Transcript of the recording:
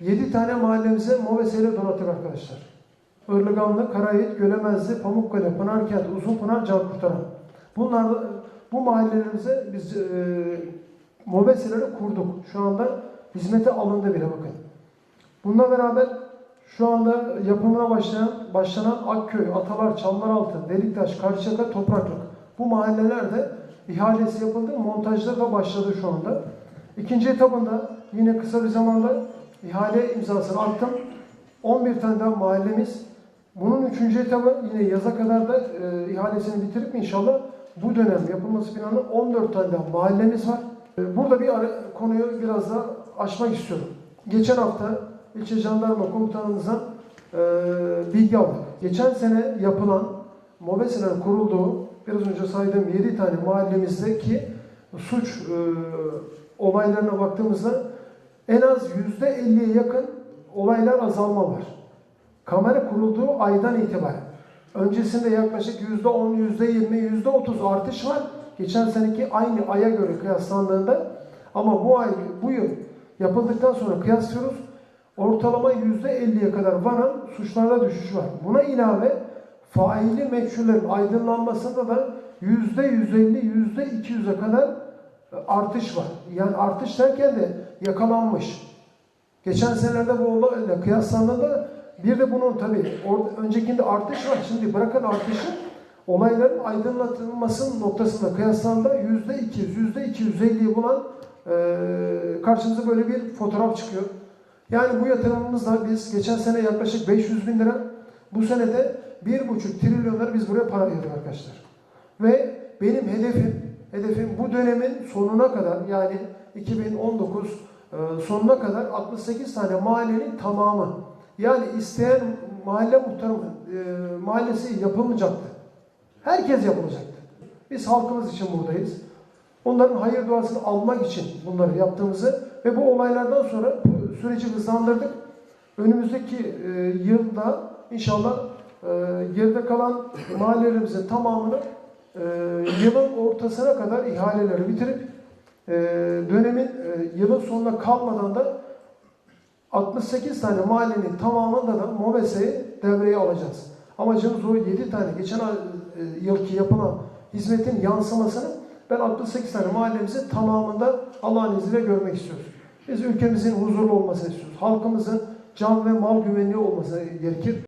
7 tane mahallemize MOBESE ile donattık arkadaşlar. Irlıganlı, Karayit, Gölemezli, Pamukkale, Pınarkent, Uzunpınar, Cankurtaran. Bunlar bu mahallelerimize biz e, MOBESE'leri kurduk. Şu anda hizmete alındı bile bakın. Bununla beraber şu anda yapımına başlayan, başlanan Akköy, Atalar, Çamlaraltı, Deliktaş, Karşıyaka, Topraklık. Bu mahallelerde ihalesi yapıldı, montajları da başladı şu anda. İkinci etabında yine kısa bir zamanda ihale imzasını attım. 11 tane daha mahallemiz. Bunun üçüncü etabı yine yaza kadar da e, ihalesini bitirip inşallah bu dönem yapılması planı 14 tane daha mahallemiz var. E, burada bir ara, konuyu biraz da açmak istiyorum. Geçen hafta ilçe jandarma komutanımızdan e, bilgi aldık. Geçen sene yapılan MOBESE'nin kurulduğu biraz önce saydığım 7 tane mahallemizdeki suç e, olaylarına baktığımızda en az %50'ye yakın olaylar azalma var. Kamera kurulduğu aydan itibaren. Öncesinde yaklaşık %10, %20, %30 artış var. Geçen seneki aynı aya göre kıyaslandığında ama bu ay, bu yıl yapıldıktan sonra kıyaslıyoruz. Ortalama %50'ye kadar varan suçlarda düşüş var. Buna ilave faili meçhullerin aydınlanmasında da %150, %200'e kadar artış var. Yani artış derken de yakalanmış. Geçen senelerde bu olayla kıyaslandığında bir de bunun tabii or- öncekinde artış var. Şimdi bırakın artışı olayların aydınlatılması noktasında kıyaslandığında yüzde 200, yüzde 250'yi bulan e, karşımıza böyle bir fotoğraf çıkıyor. Yani bu yatırımımızla biz geçen sene yaklaşık 500 bin lira, bu sene de 1,5 trilyonları biz buraya para ayırdık arkadaşlar. Ve benim hedefim, hedefim bu dönemin sonuna kadar yani 2019 e, sonuna kadar 68 tane mahallenin tamamı. Yani isteyen mahalle muhtarı e, mahallesi yapılmayacaktı. Herkes yapılacaktı. Biz halkımız için buradayız. Onların hayır duasını almak için bunları yaptığımızı ve bu olaylardan sonra bu süreci hızlandırdık. Önümüzdeki e, yılda inşallah e, geride kalan mahallelerimizin tamamını e, yılın ortasına kadar ihaleleri bitirip e, dönemin e, yılın sonuna kalmadan da 68 tane mahallenin tamamında da MOBESE'yi devreye alacağız. Amacımız o 7 tane geçen e, yılki yapılan hizmetin yansımasını ben 68 tane mahallemizin tamamında Allah'ın izniyle görmek istiyoruz. Biz ülkemizin huzurlu olmasını istiyoruz. Halkımızın can ve mal güvenliği olması gerekir.